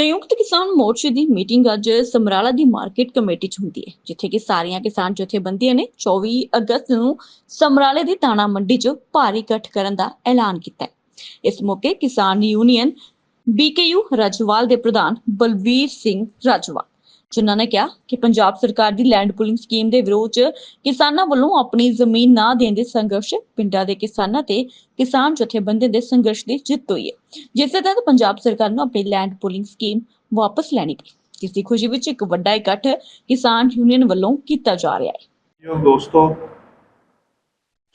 ਸੰਯੁਕਤ ਕਿਸਾਨ ਮੋਰਚੇ ਦੀ ਮੀਟਿੰਗ ਅੱਜ ਸਮਰਾਲਾ ਦੀ ਮਾਰਕੀਟ ਕਮੇਟੀ 'ਚ ਹੁੰਦੀ ਹੈ, ਜਿੱਥੇ ਕਿ ਸਾਰੀਆਂ ਕਿਸਾਨ ਜਥੇਬੰਦੀਆਂ ਨੇ 24 ਅਗਸਤ ਨੂੰ ਸਮਰਾਲੇ ਦੀ ਦਾਣਾ ਮੰਡੀ 'ਚ ਭਾਰੀ ਇਕੱਠ ਕਰਨ ਦਾ ਐਲਾਨ ਕੀਤਾ ਹੈ। ਇਸ ਮੌਕੇ ਕਿਸਾਨ ਯੂਨੀਅਨ ਬੀਕੇਯੂ ਰਾਜਵਾਲ ਦੇ ਪ੍ਰਧਾਨ ਬਲਵੀਰ ਸਿੰਘ ਰਾਜਵਾਲ ਜਿਨ੍ਹਾਂ ਨੇ ਕਿਹਾ ਕਿ ਪੰਜਾਬ ਸਰਕਾਰ ਦੀ ਲੈਂਡ ਪੂਲਿੰਗ ਸਕੀਮ ਦੇ ਵਿਰੋਧ 'ਚ ਕਿਸਾਨਾਂ ਵੱਲੋਂ ਆਪਣੀ ਜ਼ਮੀਨ ਨਾ ਦੇਣ ਦੇ ਸੰਘਰਸ਼ ਪਿੰਡਾਂ ਦੇ ਕਿਸਾਨਾਂ ਤੇ ਕਿਸਾਨ ਜਥੇਬੰਦੀਆਂ ਦੇ ਸੰਘਰਸ਼ ਦੀ ਜਿੱਤ ਹੋਈ ਹੈ। ਜਿਸ ਦੇ ਤਹਿਤ ਪੰਜਾਬ ਸਰਕਾਰ ਨੂੰ ਆਪਣੀ ਲੈਂਡ ਪੂਲਿੰਗ ਸਕੀਮ ਵਾਪਸ ਲੈਣੀ ਪਈ। ਜਿਸ ਦੀ ਖੁਸ਼ੀ ਵਿੱਚ ਇੱਕ ਵੱਡਾ ਇਕੱਠ ਕਿਸਾਨ ਯੂਨੀਅਨ ਵੱਲੋਂ ਕੀਤਾ ਜਾ ਰਿਹਾ ਹੈ। ਜੋ ਦੋਸਤੋ,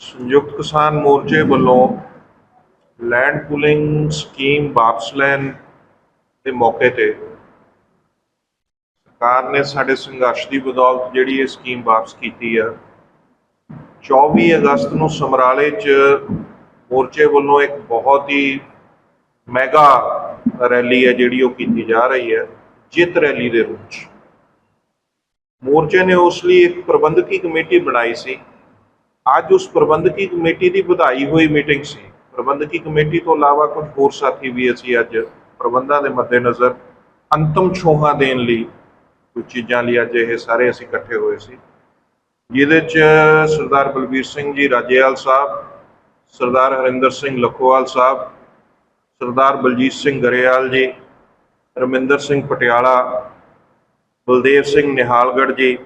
ਸੰਯੁਕਤ ਕਿਸਾਨ ਮੋਰਚੇ ਵੱਲੋਂ ਲੈਂਡ ਪੁਲਿੰਗ ਸਕੀਮ ਵਾਪਸ ਲੈਣ ਦੇ ਮੌਕੇ ਤੇ ਸਰਕਾਰ ਨੇ ਸਾਡੇ ਸੰਘਰਸ਼ ਦੀ ਬਦੌਲਤ ਜਿਹੜੀ ਇਹ ਸਕੀਮ ਵਾਪਸ ਕੀਤੀ ਆ 24 ਅਗਸਤ ਨੂੰ ਸਮਰਾਲੇ 'ਚ ਮੋਰਚੇ ਵੱਲੋਂ ਇੱਕ ਬਹੁਤ ਹੀ ਮੈਗਾ ਰੈਲੀ ਹੈ ਜਿਹੜੀ ਉਹ ਕੀਤੀ ਜਾ ਰਹੀ ਹੈ ਜਿੱਤ ਰੈਲੀ ਦੇ ਰੂਪ 'ਚ। ਮੋਰਚੇ ਨੇ ਉਸ ਲਈ ਇੱਕ ਪ੍ਰਬੰਧਕੀ ਕਮੇਟੀ ਬਣਾਈ ਸੀ। ਅੱਜ ਉਸ ਪ੍ਰਬੰਧਕੀ ਕਮੇਟੀ ਦੀ ਵਧਾਈ ਹੋਈ ਮੀਟਿੰਗ ਸੀ। ਪ੍ਰਬੰਧਕੀ ਕਮੇਟੀ ਤੋਂ ਇਲਾਵਾ ਕੁਝ ਹੋਰ ਸਾਥੀ ਵੀ ਅਸੀਂ ਅੱਜ ਪ੍ਰਬੰਧਾਂ ਦੇ ਮੱਦੇਨਜ਼ਰ ਅੰਤਮ ਛੋਹਾਂ ਦੇਣ ਲਈ ਕੁਝ ਚੀਜ਼ਾਂ ਲਈ ਅੱਜ ਇਹ ਸਾਰੇ ਅਸੀਂ ਇਕੱਠੇ ਹੋਏ ਸੀ। ਜਿਹਦੇ ਚ ਸਰਦਾਰ ਬਲਬੀਰ ਸਿੰਘ ਜੀ ਰਾਜੇਵਾਲ ਸਾਹਿਬ, ਸਰਦਾਰ ਹਰਿੰਦਰ ਸਿੰਘ ਲਖੋਵਾਲ ਸਾਹਿਬ, ਸਰਦਾਰ ਬਲਜੀਤ ਸਿੰਘ ਗਰੇਵਾਲ ਜੀ, ਰਮਿੰਦਰ ਸਿੰਘ ਪਟਿਆਲਾ, ਬਲਦੇਵ ਸਿੰਘ ਨਿਹਾਲਗੜ੍ਹ ਜੀ,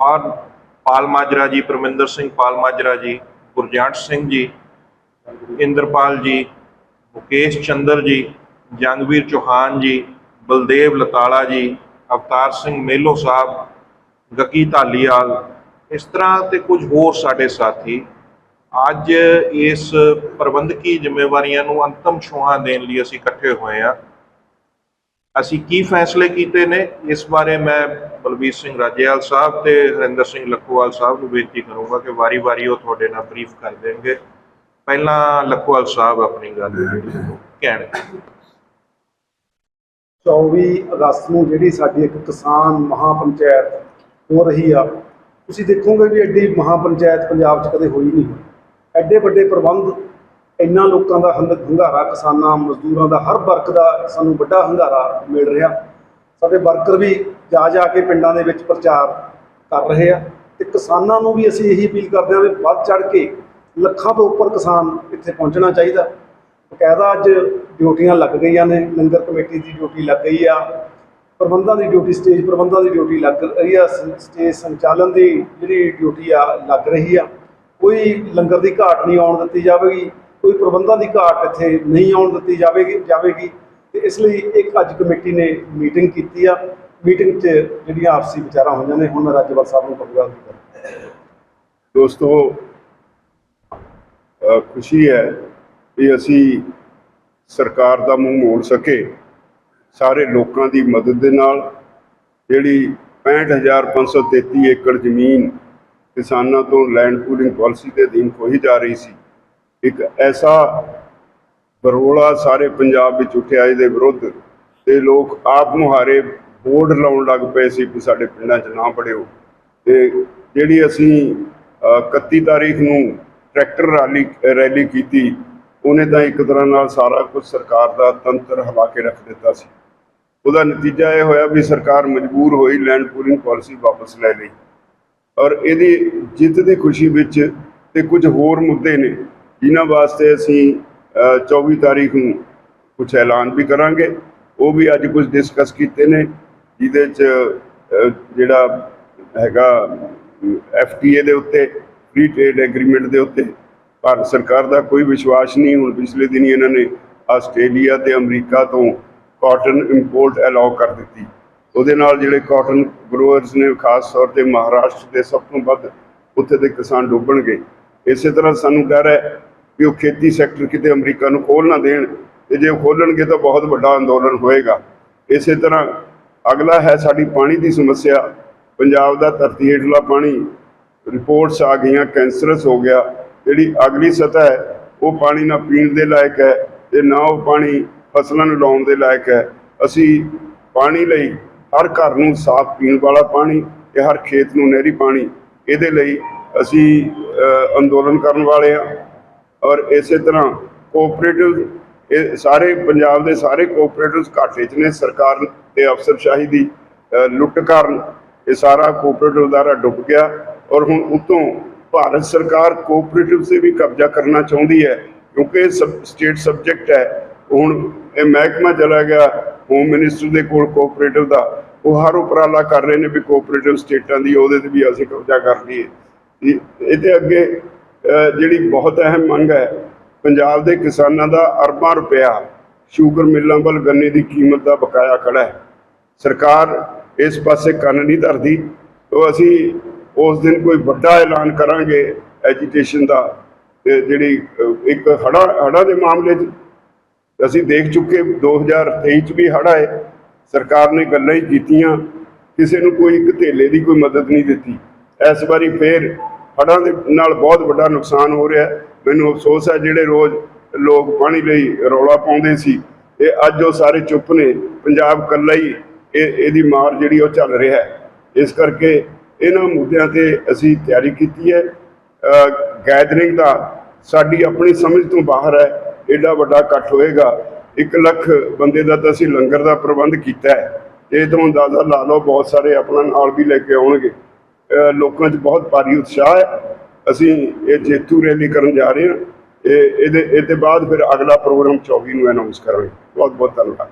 ਔਰ ਪਾਲ ਮਾਜਰਾ ਜੀ, ਪਰਮਿੰਦਰ ਸਿੰਘ ਪਾਲ ਮਾਜਰਾ ਜੀ, ਗੁਰਜੰਟ ਸਿੰਘ ਜੀ, ਇੰਦਰਪਾਲ ਜੀ, ਮੁਕੇਸ਼ ਚੰਦਰ ਜੀ, ਜੰਗਵੀਰ ਚੌਹਾਨ ਜੀ, ਬਲਦੇਵ ਲਤਾਲਾ ਜੀ ਅਵਤਾਰ ਸਿੰਘ ਮੇਲੋ ਸਾਹਿਬ, ਗੱਗੀ ਧਾਲੀਵਾਲ, ਇਸ ਤਰ੍ਹਾਂ ਤੇ ਕੁਝ ਹੋਰ ਸਾਡੇ ਸਾਥੀ ਅੱਜ ਇਸ ਪ੍ਰਬੰਧਕੀ ਜ਼ਿੰਮੇਵਾਰੀਆਂ ਨੂੰ ਅੰਤਮ ਛੋਹਾਂ ਦੇਣ ਲਈ ਅਸੀਂ ਇਕੱਠੇ ਹੋਏ ਹਾਂ। ਅਸੀਂ ਕੀ ਫੈਸਲੇ ਕੀਤੇ ਨੇ? ਇਸ ਬਾਰੇ ਮੈਂ ਬਲਬੀਰ ਸਿੰਘ ਰਾਜੇਵਾਲ ਸਾਹਿਬ ਤੇ ਹਰਿੰਦਰ ਸਿੰਘ ਲੱਖੋਵਾਲ ਸਾਹਿਬ ਨੂੰ ਬੇਨਤੀ ਕਰੂੰਗਾ ਕਿ ਵਾਰੀ-ਵਾਰੀ ਉਹ ਤੁਹਾਡੇ ਨਾਲ ਬਰੀਫ ਕਰ ਦੇਣਗੇ। ਪਹਿਲਾਂ ਲੱਖੋਵਾਲ ਸਾਹਿਬ ਆਪਣੀ ਗੱਲ ਕਹਿਣਗੇ 24 ਅਗਸਤ ਨੂੰ ਜਿਹੜੀ ਸਾਡੀ ਇੱਕ ਕਿਸਾਨ ਮਹਾਪੰਚਾਇਤ ਹੋ ਰਹੀ ਆ, ਤੁਸੀਂ ਦੇਖੋਗੇ ਵੀ ਐਡੀ ਮਹਾਪੰਚਾਇਤ ਪੰਜਾਬ 'ਚ ਕਦੇ ਹੋਈ ਨਹੀਂ। ਐਡੇ ਵੱਡੇ ਪ੍ਰਬੰਧ, ਇੰਨਾ ਲੋਕਾਂ ਦਾ ਹੰਗ- ਹੰਗਾਰਾ, ਕਿਸਾਨਾਂ, ਮਜ਼ਦੂਰਾਂ ਦਾ, ਹਰ ਵਰਗ ਦਾ ਸਾਨੂੰ ਵੱਡਾ ਹੰਗਾਰਾ ਮਿਲ ਰਿਹਾ। ਸਾਡੇ ਵਰਕਰ ਵੀ ਜਾ ਜਾ ਕੇ ਪਿੰਡਾਂ ਦੇ ਵਿੱਚ ਪ੍ਰਚਾਰ ਕਰ ਰਹੇ ਆ ਤੇ ਕਿਸਾਨਾਂ ਨੂੰ ਵੀ ਅਸੀਂ ਇਹੀ ਅਪੀਲ ਕਰਦੇ ਹਾਂ ਵੀ ਵੱਧ ਚੜ ਕੇ ਲੱਖਾਂ ਤੋਂ ਉੱਪਰ ਕਿਸਾਨ ਇੱਥੇ ਪਹੁੰਚਣਾ ਚਾਹੀਦਾ। ਬਕਾਇਦਾ ਅੱਜ ਡਿਊਟੀਆਂ ਲੱਗ ਗਈਆਂ ਨੇ, ਲੰਗਰ ਕਮੇਟੀ ਦੀ ਡਿਊਟੀ ਲੱਗ ਗਈ ਆ, ਪ੍ਰਬੰਧਾਂ ਦੀ ਡਿਊਟੀ, ਸਟੇਜ ਪ੍ਰਬੰਧਾਂ ਦੀ ਡਿਊਟੀ ਲੱਗ ਰਹੀ ਆ ਸਟੇਜ ਸੰਚਾਲਨ ਦੀ ਜਿਹੜੀ ਡਿਊਟੀ ਆ, ਲੱਗ ਰਹੀ ਆ। ਕੋਈ ਲੰਗਰ ਦੀ ਘਾਟ ਨਹੀਂ ਆਉਣ ਦਿੱਤੀ ਜਾਵੇਗੀ, ਕੋਈ ਪ੍ਰਬੰਧਾਂ ਦੀ ਘਾਟ ਇੱਥੇ ਨਹੀਂ ਆਉਣ ਦਿੱਤੀ ਜਾਵੇਗੀ ਜਾਵੇਗੀ। ਤੇ ਇਸ ਲਈ ਇੱਕ ਅੱਜ ਕਮੇਟੀ ਨੇ ਮੀਟਿੰਗ ਕੀਤੀ ਆ। ਮੀਟਿੰਗ 'ਚ ਜਿਹੜੀਆਂ ਆਪਸੀ ਵਿਚਾਰਾਂ ਹੋਈਆਂ ਨੇ, ਹੁਣ ਮੈਂ ਰਾਜਪਾਲ ਸਾਹਿਬ ਨੂੰ ਕਹੂੰਗਾ ਦੋਸਤੋ ਖੁਸ਼ੀ ਹੈ ਕਿ ਅਸੀਂ ਸਰਕਾਰ ਦਾ ਮੂੰਹ ਮੋੜ ਸਕੇ ਸਾਰੇ ਲੋਕਾਂ ਦੀ ਮਦਦ ਦੇ ਨਾਲ ਜਿਹੜੀ 65533 ਏਕੜ ਜ਼ਮੀਨ ਕਿਸਾਨਾਂ ਤੋਂ ਲੈਂਡ ਪੂਲਿੰਗ ਪਾਲਿਸੀ ਦੇ ਅਧੀਨ ਖੋਹੀ ਜਾ ਰਹੀ ਸੀ ਇੱਕ ਐਸਾ ਬਰੋਲਾ ਸਾਰੇ ਪੰਜਾਬ ਵਿੱਚ ਉੱਠਿਆ ਇਹਦੇ ਵਿਰੁੱਧ ਤੇ ਲੋਕ ਆਪ ਮੁਹਾਰੇ ਬੋਰਡ ਲਾਉਣ ਲੱਗ ਪਏ ਸੀ ਕਿ ਸਾਡੇ ਪਿੰਡਾਂ 'ਚ ਨਾ ਪੜਿਓ। ਤੇ ਜਿਹੜੀ ਅਸੀਂ ਅ, 31 ਤਾਰੀਖ ਨੂੰ ਟਰੈਕਟਰ ਰੈਲੀ ਰੈਲੀ ਕੀਤੀ ਉਹਨੇ ਤਾਂ ਇੱਕ ਤਰ੍ਹਾਂ ਨਾਲ ਸਾਰਾ ਕੁਝ ਸਰਕਾਰ ਦਾ ਤੰਤਰ ਹਿਲਾ ਕੇ ਰੱਖ ਦਿੱਤਾ ਸੀ। ਉਹਦਾ ਨਤੀਜਾ ਇਹ ਹੋਇਆ ਵੀ ਸਰਕਾਰ ਮਜਬੂਰ ਹੋਈ ਲੈਂਡ ਪੂਲਿੰਗ ਪਾਲਿਸੀ ਵਾਪਸ ਲੈ ਲਈ। ਔਰ ਇਹਦੀ ਜਿੱਤ ਦੀ ਖੁਸ਼ੀ ਵਿੱਚ ਤੇ ਕੁਝ ਹੋਰ ਮੁੱਦੇ ਨੇ ਜਿਨ੍ਹਾਂ ਵਾਸਤੇ ਅਸੀਂ ਅ, 24 ਤਾਰੀਖ ਨੂੰ ਕੁਝ ਐਲਾਨ ਵੀ ਕਰਾਂਗੇ। ਉਹ ਵੀ ਅੱਜ ਕੁਝ ਡਿਸਕਸ ਕੀਤੇ ਨੇ ਜਿਹਦੇ ਚ ਜਿਹੜਾ ਹੈਗਾ ਐਫਟੀਏ ਦੇ ਉੱਤੇ ਫ੍ਰੀ ਟ੍ਰੇਡ ਐਗਰੀਮੈਂਟ ਦੇ ਉੱਤੇ ਭਾਰਤ ਸਰਕਾਰ ਦਾ ਕੋਈ ਵਿਸ਼ਵਾਸ ਨਹੀਂ। ਹੁਣ ਪਿਛਲੇ ਦਿਨੀ ਇਹਨਾਂ ਨੇ ਆਸਟ੍ਰੇਲੀਆ ਤੇ ਅਮਰੀਕਾ ਤੋਂ ਕਾਟਨ ਇੰਪੋਰਟ ਅਲਾਉ ਕਰ ਦਿੱਤੀ। ਉਹਦੇ ਨਾਲ ਜਿਹੜੇ ਕਾਟਨ ਗਰੋਅਰਸ ਨੇ, ਖਾਸ ਤੌਰ ਤੇ ਮਹਾਰਾਸ਼ਟਰ ਦੇ ਸਭ ਤੋਂ ਵੱਧ ਉੱਥੇ ਦੇ ਕਿਸਾਨ ਡੁੱਬਣਗੇ ਇਸੇ ਤਰ੍ਹਾਂ ਸਾਨੂੰ ਡਰ ਹੈ ਕਿ ਉਹ ਖੇਤੀ ਸੈਕਟਰ ਕਿਤੇ ਅਮਰੀਕਾ ਨੂੰ ਖੋਲ ਨਾ ਦੇਣ ਤੇ ਜੇ ਉਹ ਖੋਲਣਗੇ ਤਾਂ ਬਹੁਤ ਵੱਡਾ ਅੰਦੋਲਨ ਹੋਏਗਾ। ਇਸੇ ਤਰ੍ਹਾਂ ਅਗਲਾ ਹੈ ਸਾਡੀ ਪਾਣੀ ਦੀ ਸਮੱਸਿਆ। ਪੰਜਾਬ ਦਾ ਧਰਤੀ ਹੇਠਲਾ ਪਾਣੀ। ਰਿਪੋਰਟਸ ਆ ਗਈਆਂ, ਕੈਂਸਰਸ ਹੋ ਗਿਆ। ਜਿਹੜੀ ਅਗਲੀ ਸਤਹ ਹੈ, ਉਹ ਪਾਣੀ ਨਾ ਪੀਣ ਦੇ ਲਾਇਕ ਹੈ ਤੇ ਨਾ ਉਹ ਪਾਣੀ ਫਸਲਾਂ ਨੂੰ ਲਾਉਣ ਦੇ ਲਾਇਕ ਹੈ। ਅਸੀਂ ਪਾਣੀ ਲਈ ਹਰ ਘਰ ਨੂੰ ਸਾਫ਼ ਪੀਣ ਵਾਲਾ ਪਾਣੀ ਤੇ ਹਰ ਖੇਤ ਨੂੰ ਨਹਿਰੀ ਪਾਣੀ, ਇਹਦੇ ਲਈ ਅਸੀਂ ਅੰਦੋਲਨ ਕਰਨ ਵਾਲੇ ਹਾਂ। ਔਰ ਇਸੇ ਤਰ੍ਹਾਂ ਕੋਆਪਰੇਟਿਵ ਇਹ ਸਾਰੇ ਪੰਜਾਬ ਦੇ ਸਾਰੇ ਕੋਆਪਰੇਟਿਵਸ ਘਾਟੇ 'ਚ ਨੇ, ਸਰਕਾਰ ਤੇ ਅਫਸਰਸ਼ਾਹੀ ਦੀ ਲੁੱਟ ਕਾਰਨ ਇਹ ਸਾਰਾ ਕੋਆਪਰੇਟਿਵ ਅਦਾਰਾ ਡੁੱਬ ਗਿਆ। ਔਰ ਹੁਣ ਉਤੋਂ ਭਾਰਤ ਸਰਕਾਰ ਕੋਆਪਰੇਟਿਵ ਸੇ ਵੀ ਕਬਜ਼ਾ ਕਰਨਾ ਚਾਹੁੰਦੀ ਹੈ, ਕਿਉਂਕਿ ਇਹ ਸਬ ਸਟੇਟ ਸਬਜੈਕਟ ਹੈ। ਹੁਣ ਇਹ ਮਹਿਕਮਾ ਚਲਾ ਗਿਆ ਹੋਮ ਮਿਨਿਸਟਰ ਦੇ ਕੋਲ ਕੋਆਪਰੇਟਿਵ ਦਾ। ਉਹ ਹਰ ਉਪਰਾਲਾ ਕਰ ਰਹੇ ਨੇ ਵੀ ਕੋਆਪਰੇਟਿਵ ਸਟੇਟਾਂ ਦੀ, ਉਹਦੇ ਤੇ ਵੀ ਅਸੀਂ ਕਬਜ਼ਾ ਕਰ ਲਈਏ। ਇਹਦੇ ਅੱਗੇ ਜਿਹੜੀ ਬਹੁਤ ਅਹਿਮ ਮੰਗ ਹੈ, ਪੰਜਾਬ ਦੇ ਕਿਸਾਨਾਂ ਦਾ ਅਰਬਾਂ ਰੁਪਇਆ ਸ਼ੂਗਰ ਮਿੱਲਾਂ ਵੱਲ ਗੰਨੇ ਦੀ ਕੀਮਤ ਦਾ ਬਕਾਇਆ ਖੜਾ ਹੈ। ਸਰਕਾਰ ਇਸ ਪਾਸੇ ਕੰਨ ਨਹੀਂ ਧਰਦੀ। ਤੋਂ ਅਸੀਂ ਉਸ ਦਿਨ ਕੋਈ ਵੱਡਾ ਐਲਾਨ ਕਰਾਂਗੇ ਐਜੀਟੇਸ਼ਨ ਦਾ ਤੇ ਜਿਹੜੀ ਇੱਕ ਹੜਾ ਹੜਾ ਦੇ ਮਾਮਲੇ 'ਚ ਅਸੀਂ ਦੇਖ ਚੁੱਕੇ 2023 ਚ ਵੀ ਹੜ੍ਹ ਆਏ। ਸਰਕਾਰ ਨੇ ਗੱਲਾਂ ਹੀ ਕੀਤੀਆਂ, ਕਿਸੇ ਨੂੰ ਕੋਈ ਇੱਕ ਧੇਲੇ ਦੀ ਕੋਈ ਮਦਦ ਨਹੀਂ ਦਿੱਤੀ। ਇਸ ਵਾਰੀ ਫੇਰ ਹੜ੍ਹਾਂ ਦੇ ਨਾਲ ਬਹੁਤ ਵੱਡਾ ਨੁਕਸਾਨ ਹੋ ਰਿਹਾ। ਮੈਨੂੰ ਅਫਸੋਸ ਹੈ, ਜਿਹੜੇ ਰੋਜ਼ ਲੋਕ ਪਾਣੀ ਲਈ ਰੌਲਾ ਪਾਉਂਦੇ ਸੀ, ਇਹ ਅੱਜ ਉਹ ਸਾਰੇ ਚੁੱਪ ਨੇ। ਪੰਜਾਬ ਕੱਲਾ ਹੀ ਇਹ, ਇਹਦੀ ਮਾਰ ਜਿਹੜੀ ਉਹ ਚੱਲ ਰਿਹਾ ਹੈ। ਇਸ ਕਰਕੇ ਇਹਨਾਂ ਮੁੱਦਿਆਂ ਤੇ ਅਸੀਂ ਤਿਆਰੀ ਕੀਤੀ ਹੈ। ਗੈਦਰਿੰਗ ਦਾ ਸਾਡੀ ਆਪਣੀ ਸਮਝ ਤੋਂ ਬਾਹਰ ਹੈ। ਐਡਾ ਵੱਡਾ ਇਕੱਠ ਹੋਏਗਾ। 1 ਲੱਖ ਬੰਦੇ ਦਾ ਤਾਂ ਅਸੀਂ ਲੰਗਰ ਦਾ ਪ੍ਰਬੰਧ ਕੀਤਾ ਹੈ। ਤੇ ਇਹ ਤੋਂ ਅੰਦਾਜ਼ਾ ਲਾ ਲਓ, ਬਹੁਤ ਸਾਰੇ ਆਪਣਾ ਨਾਲ ਵੀ ਲੈ ਕੇ ਆਉਣਗੇ। ਲੋਕਾਂ 'ਚ ਬਹੁਤ ਭਾਰੀ ਉਤਸ਼ਾਹ ਹੈ। ਅਸੀਂ ਇਹ ਜੇਤੂ ਰੈਲੀ ਕਰਨ ਜਾ ਰਹੇ ਹਾਂ। ਇਹ ਇਹਦੇ ਇਹਦੇ ਬਾਅਦ ਫਿਰ ਅਗਲਾ ਪ੍ਰੋਗਰਾਮ 24 ਨੂੰ ਅਨਾਉਂਸ ਕਰਾਂਗੇ। ਬਹੁਤ ਬਹੁਤ ਧੰਨਵਾਦ।